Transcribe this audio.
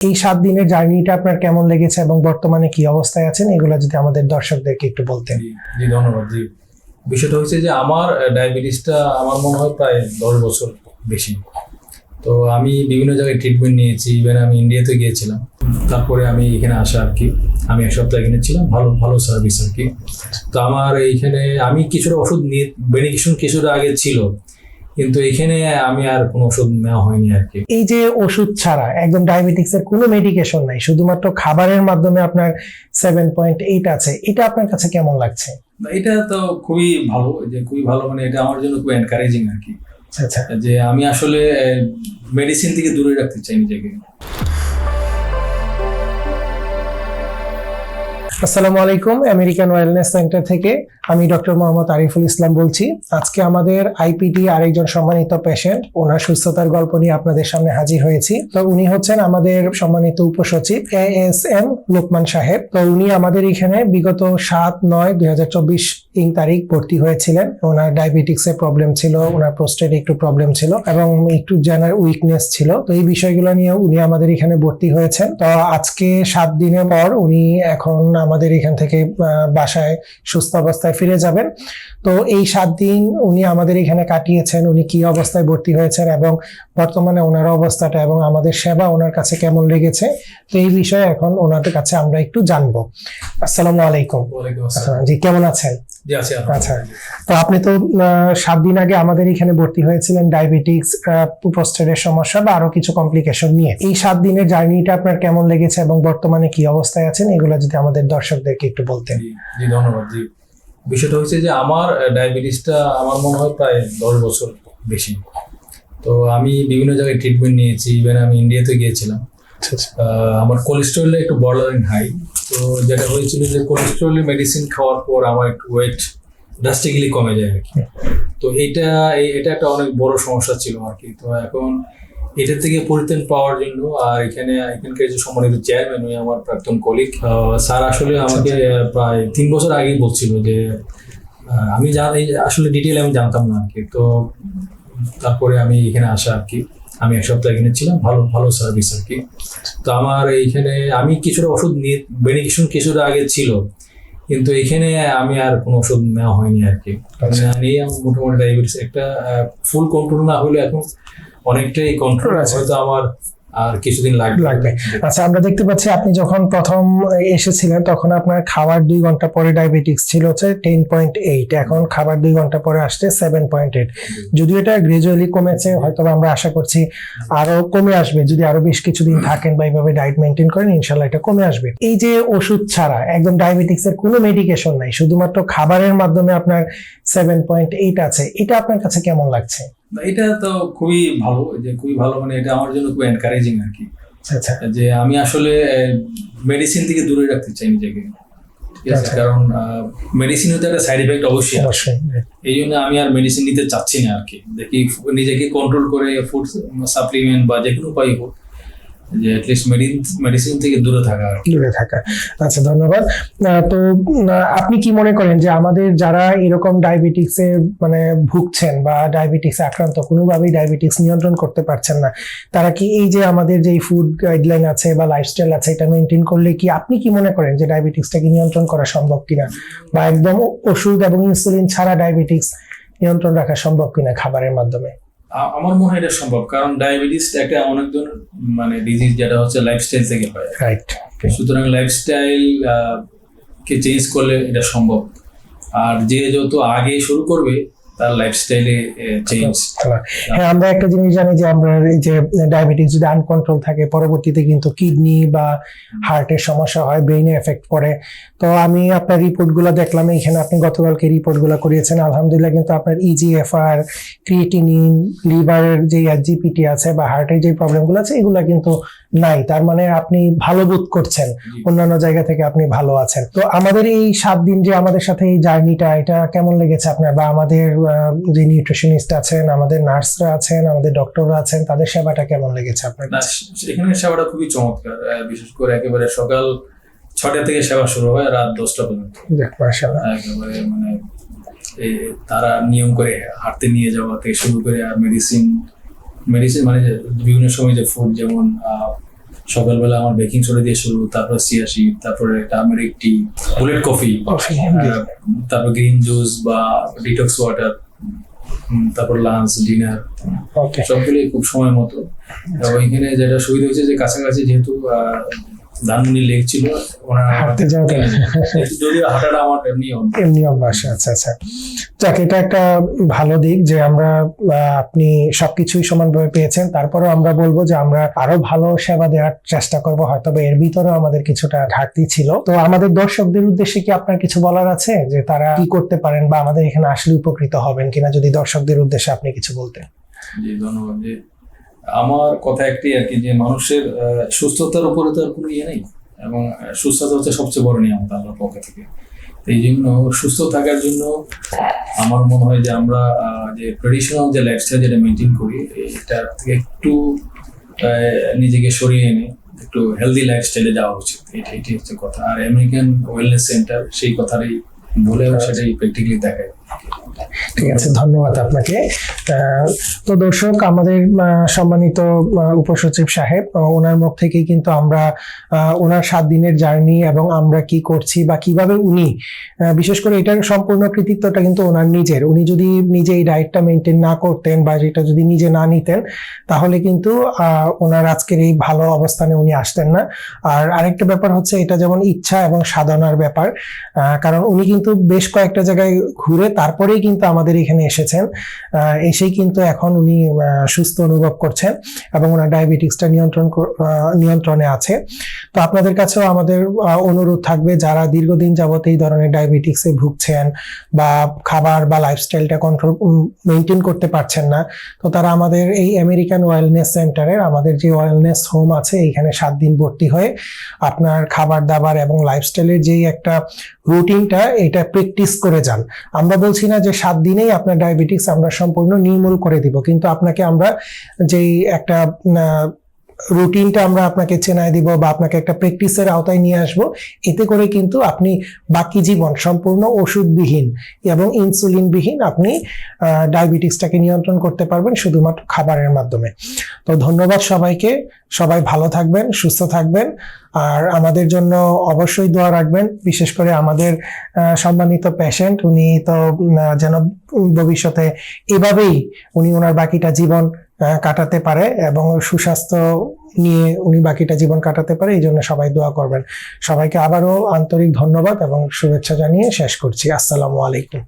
এই সাত দিনের জার্নিটা আপনার কেমন লেগেছে এবং বর্তমানে কি অবস্থায় আছেন? এগুলো যদি আমাদের দর্শকদেরকে একটু বলতেন। জি ধন্যবাদ। জি, বিষয়টা হচ্ছে যে আমার ডায়াবেটিসটা আমার মনে হয় প্রায় দশ বছর বেশি। তো আমি বিভিন্ন জায়গায় ট্রিটমেন্ট নিয়েছি ইভেন আমি ইন্ডিয়াতে গিয়েছিলাম। তারপরে আমি এখানে আসা আর কি। আমি এক সপ্তাহ এখানে ছিলাম, ভালো ভালো সার্ভিস আর কি। তো আমার এইখানে আমি কিছুটা ওষুধ নিয়ে মেডিকেশন কিছুটা আগে ছিল। কিন্তু এখানে আমি আর কোনো ওষুধ নেওয়া হয়নি আর কি। এই যে ওষুধ ছাড়া একদম ডায়াবেটিক্স এর কোনো মেডিকেশন নাই শুধুমাত্র খাবারের মাধ্যমে আপনার সেভেন পয়েন্ট এইট আছে এটা আপনার কাছে কেমন লাগছে? এটা তো খুবই ভালো যে খুবই ভালো মানে এটা আমার জন্য খুব এনকারেজিং আর কি। আচ্ছা আচ্ছা। যে আমি আসলে মেডিসিন থেকে দূরে রাখতে চাই নিজেকে। আসসালামু আলাইকুম আমেরিকান ওয়েলনেস সেন্টার থেকে আমি ডক্টর মোহাম্মদ আরিফুল ইসলাম বলছি। আজকে আমাদের আইপিটি আরেকজন সম্মানিত পেশেন্ট ওনার সুস্থতার গল্প নিয়ে আপনাদের সামনে হাজির হয়েছি। তো উনি হচ্ছেন আমাদের সম্মানিত উপসচিব এ এস এম লোকমান সাহেব। তো উনি আমাদের এখানে বিগত সাত নয় দুই তিন তারিখ ভর্তি হয়েছিলেন। ওনার ডায়াবেটিক্স এর প্রবলেম ছিল, ওনার প্রোস্টেট একটু প্রবলেম ছিল এবং একটু জেনার উইকনেস ছিল। তো এই বিষয়গুলো নিয়ে উনি আমাদের এখানে ভর্তি হয়েছেন। তো আজকে সাত দিনের পর উনি এখন আমাদের এখান থেকে বাসায় সুস্থ অবস্থায় ফিরে যাবেন। তো এই সাত দিন উনি আমাদের এখানে কাটিয়েছেন, উনি কি অবস্থায় ভর্তি হয়েছেন এবং বর্তমানে ওনার অবস্থাটা এবং আমাদের সেবা ওনার কাছে কেমন লেগেছে? তো এই বিষয়ে এখন ওনাদের কাছে আমরা একটু জানব। আসসালামু আলাইকুম। জি কেমন আছেন? আচ্ছা। তো আপনি তো সাত দিন আগে আমাদের এখানে ভর্তি হয়েছিলেন ডায়াবেটিক্স প্রোস্টেটের সমস্যা বা আরও কিছু কমপ্লিকেশন নিয়ে। এই সাত দিনের জার্নিটা আপনার কেমন লেগেছে এবং বর্তমানে কি অবস্থায় আছেন? এগুলো যদি আমাদের দর্শকদেরকে একটু বলতেন। জি ধন্যবাদ জি। বিষয়টা হচ্ছে যে আমার ডায়াবেটিসটা আমার মনে হয় প্রায় দশ বছর বেশি। তো আমি বিভিন্ন জায়গায় ট্রিটমেন্ট নিয়েছি ইভেন আমি ইন্ডিয়াতে গিয়েছিলাম। আচ্ছা আচ্ছা। আমার কোলেস্ট্রলটা একটু বর্ডারিং হাই তো যেটা হয়েছিল যে কোলেস্ট্রলের মেডিসিন খাওয়ার পর আমার একটু ওয়েট ড্রাস্টিকলি কমে যায় আর কি। তো এটা এটা একটা অনেক বড় সমস্যা ছিল আর কি। তো এখন এটা থেকে পরিত্রাণ পাওয়ার জন্য আর এখানে এখানকার যে সম্মানিত চেয়ারম্যান ওই আমার প্রাক্তন কলিগ স্যার আসলে আমাকে প্রায় তিন বছর আগেই বলছিল যে আমি জানি আসলে ডিটেল আমি জানতাম না আর কি। তো তারপরে আমি এখানে আসা আর কি আমি এক সপ্তাহ এখানে ছিলাম ভালো ভালো সার্ভিস আর কি তো আমার এইখানে আমি কিছুটা ওষুধ নিয়ে মেডিকেশন কিছুটা আগে ছিল কিন্তু এখানে আমি আর কোনো ওষুধ নেওয়া হয়নি আর কি আচ্ছা। মানে নিয়ে মোটামুটি ডায়াবেটিস একটা ফুল কন্ট্রোল না হলে এখন অনেকটাই কন্ট্রোল আছে। হয়তো আমার আর কিছুদিন লাগবে। লাগবে। আচ্ছা আমরা দেখতে পাচ্ছি আপনি যখন প্রথম এসেছিলেন তখন আপনার খাবার দুই ঘণ্টা পরে ডায়াবেটিক্স ছিল হচ্ছে টেন পয়েন্ট এইট এখন খাবার দুই ঘণ্টা পরে আসছে সেভেন পয়েন্ট এইট যদিও এটা গ্রাজুয়ালি কমেছে হয়তো আমরা আশা করছি আরও কমে আসবে যদি আরও বেশ কিছুদিন থাকেন বা এইভাবে ডায়েট মেনটেন করেন ইনশাল্লাহ এটা কমে আসবে। এই যে ওষুধ ছাড়া একদম ডায়াবেটিক্স এর কোনো মেডিকেশন নাই শুধুমাত্র খাবারের মাধ্যমে আপনার সেভেন পয়েন্ট এইট আছে এটা আপনার কাছে কেমন লাগছে? এটা তো খুবই ভালো যে খুবই ভালো মানে এটা আমার জন্য খুব এনকারেজিং আর কি। আচ্ছা যে আমি আসলে মেডিসিন থেকে দূরে রাখতে চাই নিজেকে। ঠিক আছে? আচ্ছা। কারণ মেডিসিন হতে একটা সাইড এফেক্ট অবশ্যই অবশ্যই এই জন্য আমি আর মেডিসিন নিতে চাচ্ছি না আর কি। দেখি নিজেকে কন্ট্রোল করে ফুড সাপ্লিমেন্ট বা যে কোনো উপায় হোক যে অ্যাটলিস্ট মেডিসিন থেকে দূরে থাকা দূরে থাকা। আচ্ছা ধন্যবাদ। তো আপনি কি মনে করেন যে আমাদের যারা এরকম ডায়াবেটিক্স মানে ভুগছেন বা ডায়াবেটিক্স আক্রান্ত, কোনোভাবেই ডায়াবেটিক্স নিয়ন্ত্রণ করতে পারছেন না, তারা কি এই যে আমাদের যে ফুড গাইডলাইন আছে বা লাইফস্টাইল আছে, এটা মেনটেন করলে কি আপনি কি মনে করেন যে ডায়াবেটিক্সটাকে নিয়ন্ত্রণ করা সম্ভব কিনা? বা একদম ওষুধ এবং ইনসুলিন ছাড়া ডায়াবেটিক্স নিয়ন্ত্রণ রাখা সম্ভব কিনা খাবারের মাধ্যমে? আমার মনে হয় এটা সম্ভব কারণ ডায়াবেটিস একটা অনেক ধরনের মানে ডিজিজ যেটা হচ্ছে লাইফস্টাইল থেকে হয়। রাইট সুতরাং লাইফস্টাইল কে চেঞ্জ করলে এটা সম্ভব। আর যে যত আগে শুরু করবে তার লাইফস্টাইলে চেঞ্জ হ্যাঁ আমরা একটা জিনিস জানি যে আমরা এই যে ডায়াবেটিস যদি আনকন্ট্রোল থাকে পরবর্তীতে কিন্তু কিডনি বা হার্টের সমস্যা হয় ব্রেইনে এফেক্ট পড়ে তো আমি আপনার রিপোর্টগুলো দেখলাম এইখানে আপনি গতকালকে রিপোর্টগুলো করিয়েছেন। আলহামদুলিল্লাহ কিন্তু আপনার ইজিএফআর ক্রিয়েটিনিন লিভারের যে জিপিটি আছে বা হার্টের যে প্রবলেমগুলো আছে এগুলো কিন্তু নাই। তার মানে আপনি ভালো বোধ করছেন। অন্যান্য জায়গা থেকে আপনি ভালো আছেন। তো আমাদের এই সাত দিন যে আমাদের সাথে এই জার্নিটা এটা কেমন লেগেছে আপনার বা আমাদের যে নিউট্রিশনিস্ট আছেন আমাদের নার্সরা আছেন আমাদের ডক্টররা আছেন তাদের সেবাটা কেমন লেগেছে আপনার? এখানে সেবাটা খুবই চমৎকার বিশেষ করে একেবারে সকাল ছটা থেকে সেবা শুরু হয় রাত দশটা পর্যন্ত। একেবারে মানে তারা নিয়ম করে হাঁটতে নিয়ে যাওয়া থেকে শুরু করে আর মেডিসিন মেডিসিন মানে বিভিন্ন সময় যে ফুড যেমন সকালবেলা আমার বেকিং সোডা দিয়ে শুরু তারপর সিয়াশি তারপরে টার্মেরিক টি বুলেট কফি তারপর গ্রিন জুস বা ডিটক্স ওয়াটার তারপর লাঞ্চ ডিনার সবগুলোই খুব সময় মতো। এবং এখানে যেটা সুবিধা হয়েছে যে কাছাকাছি যেহেতু ধানমন্ডি লেক ছিল হাঁটতে যাওয়াটা যদিও হাঁটাটা আমার এমনি এমনি অভ্যাস আচ্ছা আচ্ছা। যাক এটা একটা ভালো দিক যে আমরা আপনি সবকিছুই সমানভাবে পেয়েছেন। তারপরেও আমরা বলব যে আমরা আরও ভালো সেবা দেওয়ার চেষ্টা করব। হয়তো এর ভিতরেও আমাদের কিছুটা ঘাটতি ছিল। তো আমাদের দর্শকদের উদ্দেশ্যে কি আপনার কিছু বলার আছে? যে তারা কি করতে পারেন বা আমাদের এখানে আসলে উপকৃত হবেন কিনা যদি দর্শকদের উদ্দেশ্যে আপনি কিছু বলতেন। জি ধন্যবাদ আমার কথা একটি আর কি যে মানুষের সুস্থতার উপরে তো আর কোনো ইয়ে নেই। এবং সুস্থতা হচ্ছে সবচেয়ে বড় নিয়ামত আল্লাহর পক্ষ থেকে। এই জন্য সুস্থ থাকার জন্য আমার মনে হয় যে আমরা যে ট্রেডিশনাল যে লাইফস্টাইল যেটা মেনটেন করি এটা থেকে একটু নিজেকে সরিয়ে এনে একটু হেলদি লাইফস্টাইলে যাওয়া উচিত। এটা এটাই হচ্ছে কথা। আর আমেরিকান ওয়েলনেস সেন্টার সেই কথাটাই বলে সেটাই প্র্যাকটিক্যালি দেখায়। ঠিক আছে, ধন্যবাদ আপনাকে। তো দর্শক, আমাদের সম্মানিত উপসচিব সাহেব ওনার মুখ থেকেই কিন্তু আমরা ওনার সাত দিনের জার্নি এবং আমরা কি করছি বা কীভাবে উনি বিশেষ করে এটার সম্পূর্ণ কৃতিত্বটা কিন্তু ওনার নিজের। উনি যদি নিজে এই ডায়েটটা মেনটেন না করতেন বা যেটা যদি নিজে না নিতেন, তাহলে কিন্তু ওনার আজকের এই ভালো অবস্থানে উনি আসতেন না। আর আরেকটা ব্যাপার হচ্ছে, এটা যেমন ইচ্ছা এবং সাধনার ব্যাপার কারণ উনি কিন্তু বেশ কয়েকটা জায়গায় ঘুরে তারপরেই কিন্তু আমাদের এখানে এসেছেন। এসেই কিন্তু এখন উনি সুস্থ অনুভব করছেন এবং ওনার ডায়াবেটিক্সটা নিয়ন্ত্রণ নিয়ন্ত্রণে আছে। তো আপনাদের কাছেও আমাদের অনুরোধ থাকবে, যারা দীর্ঘদিন যাবত এই ধরনের ডায়াবেটিক্সে ভুগছেন বা খাবার বা লাইফস্টাইলটা কন্ট্রোল মেনটেন করতে পারছেন না, তো তারা আমাদের এই আমেরিকান ওয়েলনেস সেন্টারের আমাদের যে ওয়েলনেস হোম আছে, এইখানে সাত দিন ভর্তি হয়ে আপনার খাবার দাবার এবং লাইফস্টাইলের যেই একটা রুটিনটা এটা প্র্যাকটিস করে যান। আমরা বলছি না যে সাত দিনেই আপনার ডায়াবেটিস আমরা সম্পূর্ণ নির্মূল করে দিব, কিন্তু আপনাকে আমরা যেই একটা রুটিনটা আমরা আপনাকে চেনায় দিব বা আপনাকে একটা প্র্যাকটিসের আওতায় নিয়ে আসব। এতে করে কিন্তু আপনি বাকি জীবন সম্পূর্ণ ওষুধবিহীন এবং ইনসুলিনবিহীন আপনি ডায়াবেটিক্সটাকে নিয়ন্ত্রণ করতে পারবেন শুধুমাত্র খাবারের মাধ্যমে। তো ধন্যবাদ সবাইকে। সবাই ভালো থাকবেন, সুস্থ থাকবেন। আর আমাদের জন্য অবশ্যই দোয়া রাখবেন, বিশেষ করে আমাদের সম্মানিত পেশেন্ট উনি তো যেন ভবিষ্যতে এভাবেই উনি ওনার বাকিটা জীবন কাটাতে পারে এবং সুস্বাস্থ্য নিয়ে উনি বাকিটা জীবন কাটাতে পারে, এই জন্য সবাই দোয়া করবেন। সবাইকে আবারও আন্তরিক ধন্যবাদ এবং শুভেচ্ছা জানিয়ে শেষ করছি। আসসালামু আলাইকুম।